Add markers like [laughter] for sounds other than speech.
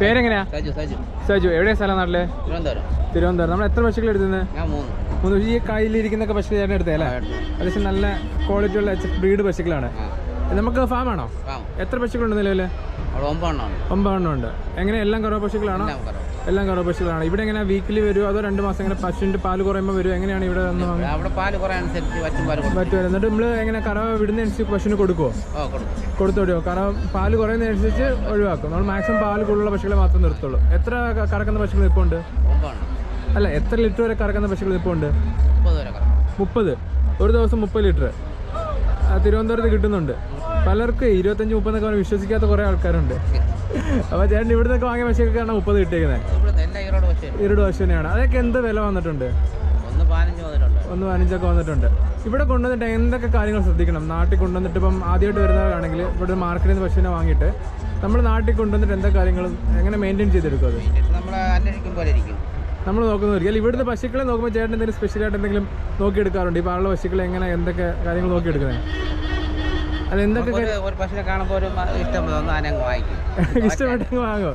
പേരെങ്ങനെയാ? സജു എവിടെയാ സ്ഥലം നാട്ടിൽ? തിരുവനന്തപുരം. തിരുവനന്തപുരം. നമ്മൾ എത്ര പശുക്കൾ എടുത്തുന്നത് ഞാൻ മൂന്ന്. ഈ കയ്യിലിരിക്കുന്നൊക്കെ പശു ചേട്ടൻ എടുത്തേ അല്ലേ? അത്യാവശ്യം നല്ല ക്വാളിറ്റി ഉള്ള ബ്രീഡ് പശുക്കളാണ്. നമുക്ക് ഫാമാണോ ആണോ? എത്ര പശുക്കളുണ്ട് ഒമ്പതെണ്ണമാണ് ഒമ്പതെണ്ണം ഉണ്ട്. എങ്ങനെ? എല്ലാം കുറവ് പശുക്കളാണോ? എല്ലാം കുറവ് എല്ലാം പശുക്കളാണ് ഇവിടെ എങ്ങനെ വീക്കിലി വരുമോ അതോ രണ്ട് മാസം ഇങ്ങനെ പശുവിന്റെ പാൽ കുറയുമ്പോൾ വരും? എങ്ങനെയാണ് ഇവിടെ വന്ന് അവിടെ പാൽ കുറയാൻ പറ്റും എന്നിട്ട് നമ്മൾ എങ്ങനെ കറവ വിടുന്നതനുസരിച്ച് പശുവിന് കൊടുക്കുമോ ഓ കൊടുക്കും. കൊടുത്തു വിടുമോ കാരണം പാൽ കുറയുന്നതനുസരിച്ച് ഒഴിവാക്കും. നമ്മൾ മാക്സിമം പാൽ കൂടുതലുള്ള പശുക്കളെ മാത്രം നിർത്തുള്ളൂ. എത്ര കറക്കുന്ന പശുക്കൾ ഇപ്പോൾ ഉണ്ട് അല്ല എത്ര ലിറ്റർ വരെ കറക്കുന്ന പശുക്കൾ ഇപ്പോൾ ഉണ്ട് മുപ്പത്. ഒരു ദിവസം മുപ്പത് ലിറ്റർ തിരുവനന്തപുരത്ത് കിട്ടുന്നുണ്ട്. പലർക്കും ഇരുപത്തഞ്ച് മുപ്പതെന്നൊക്കെ പറഞ്ഞ് വിശ്വസിക്കാത്ത കുറേ ആൾക്കാരുണ്ട്. അപ്പോൾ ചേട്ടൻ ഇവിടെ നിന്നൊക്കെ വാങ്ങിയ പശുക്കൾക്കാണ് മുപ്പത് കിട്ടിയേക്കുന്നത് ഇരുട് പശുവിനെയാണ്. അതൊക്കെ എന്ത് വില വന്നിട്ടുണ്ട്? ഒന്ന് പതിനഞ്ചൊക്കെ വന്നിട്ടുണ്ട്. ഇവിടെ കൊണ്ടുവന്നിട്ട് എന്തൊക്കെ കാര്യങ്ങൾ ശ്രദ്ധിക്കണം? നാട്ടിൽ കൊണ്ടുവന്നിട്ട് ഇപ്പം ആദ്യമായിട്ട് വരുന്നവരാണെങ്കിൽ ഇവിടെ മാർക്കറ്റിൽ നിന്ന് പശുവിനെ വാങ്ങിയിട്ട് നമ്മൾ നാട്ടിൽ കൊണ്ടുവന്നിട്ട് എന്തൊക്കെ കാര്യങ്ങളും എങ്ങനെ മെയിന്റെയിൻ ചെയ്തെടുക്കും അത്? നമ്മൾ നോക്കുന്നതായിരിക്കും. ഇവിടുത്തെ പശുക്കളെ നോക്കുമ്പോൾ ചേട്ടൻ എന്തെങ്കിലും സ്പെഷ്യലായിട്ട് എന്തെങ്കിലും നോക്കിയെടുക്കാറുണ്ട്? ഇപ്പോൾ ആളുടെ പശുക്കളെ എങ്ങനെ എന്തൊക്കെ കാര്യങ്ങൾ നോക്കിയെടുക്കുന്നത് അത് എന്തൊക്കെ ഒരു പക്ഷേ പശുവിനെ കാണുമ്പോൾ ഒരു ഇഷ്ടം തോന്നുന്നു വാങ്ങിക്കും. [laughs] ഇഷ്ടപ്പെട്ടെങ്കിൽ വാങ്ങോ